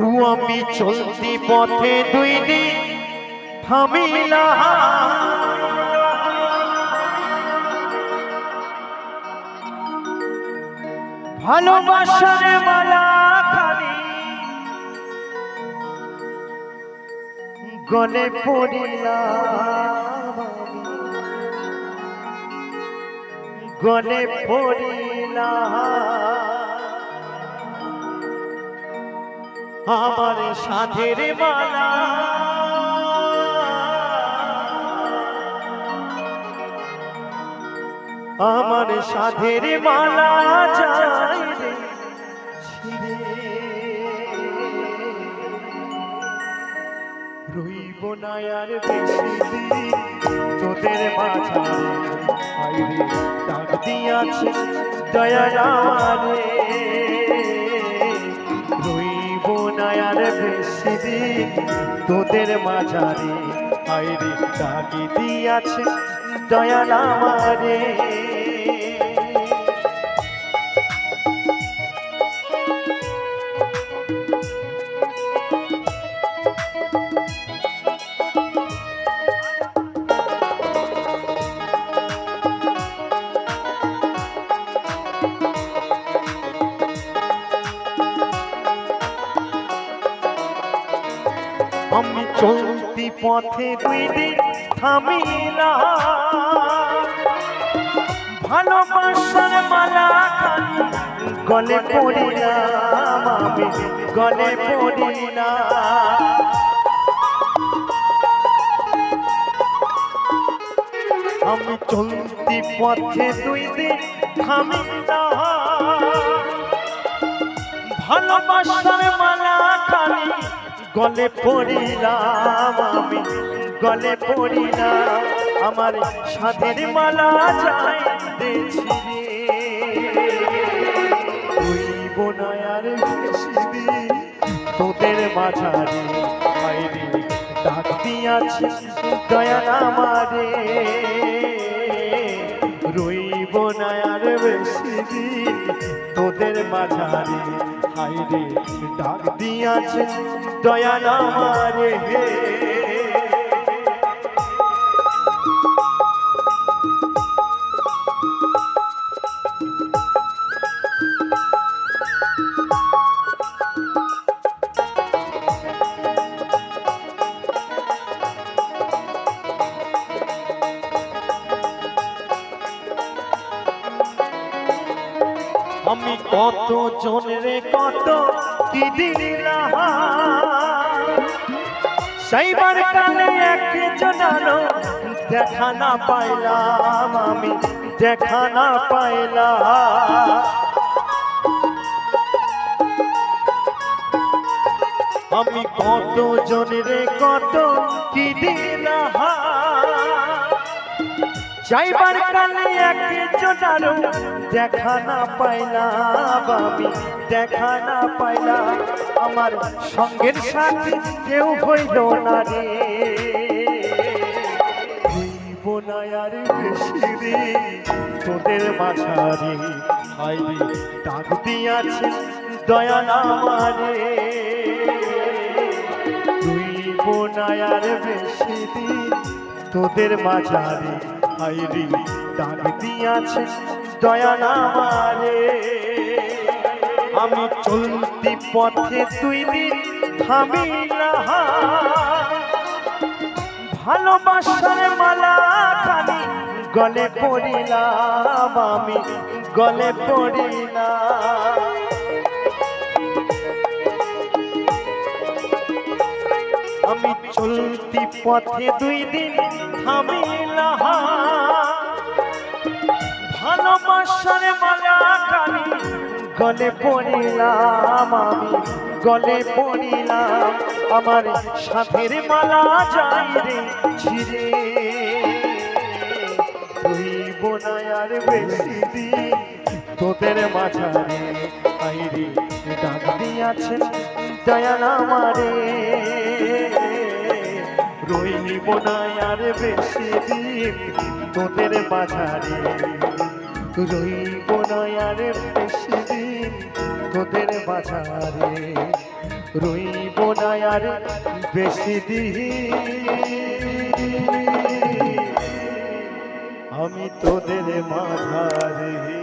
আমি চলতি পথে দুই দিন থামিলা ভালোবাসার মালা খালি গলে পড়িলাম আমি। গলে পড়িলাম আমার সাধের মালা আমার সাধের মালা ছিঁড়ে। রইব না বেশি তোদের ডাক দিয়াছে দিন তোদের মাঝারে আইরে ডাকি দিয়াছে দয়া আমি চলতি পথে দুই দিন থামিলা। ভালোবাসার মালা গলে পড়িলাম আমি, গলে পড়িলাম। আমি চলতি পথে দুই দিন থামিলাম ভালোবাসার মালা খানি গলে পড়িলাম আমি, গলে পড়িলাম। আমার সাথের মালা যাই দেখছি ওই বোনায়ার বেশি তোদের মাঝারে বাইরে ডাক দিয়াছে, দয়া আমারে রইব না আর বেশি তোদের মাঝারে হাইরে ডাক দিয়াছে দয়া আমারে হে। আমি কত জনরে কত দিলাম সেইবার কালে এক জনালো দেখা না পাইলাম আমি, দেখা না পাইলাম। আমি কত জনরে কত কি দিলাম যাইবার কালে এক জোনারো দেখা না পাইলাম আমি দেখা না পাইলাম আমার সঙ্গের সাথে কেউ হইল না রে। আর বেশি রে তোদের মাঝারে হাইরে ডাক দিয়াছে দয়া না আর বেশি দিন তোদের মাঝারে হাইরি ডাক দিয়াছে দয়া আমি চলতি পথে তুই দিন থামিলা ভালোবাসার মালা খানি গলে পড়িলাম, আমি গলে পড়িলাম। পথে দুই দিন থামিলা ভালোবাসার মালা কানি গলে পড়িলাম আমি, গলে পড়িলাম। আমার সাথের মালা যাই রে ছিড়ে। হইব না আর বেশি দিন তোদের মাঝারে আইরে ডাক আমারে। রইব না আর বেশি দিন তোদের বাজারে। রইব না আর বেশি দিন তোদের বাজারে। রইব না আর বেশি দিন। আমি তোদের মাঝারে।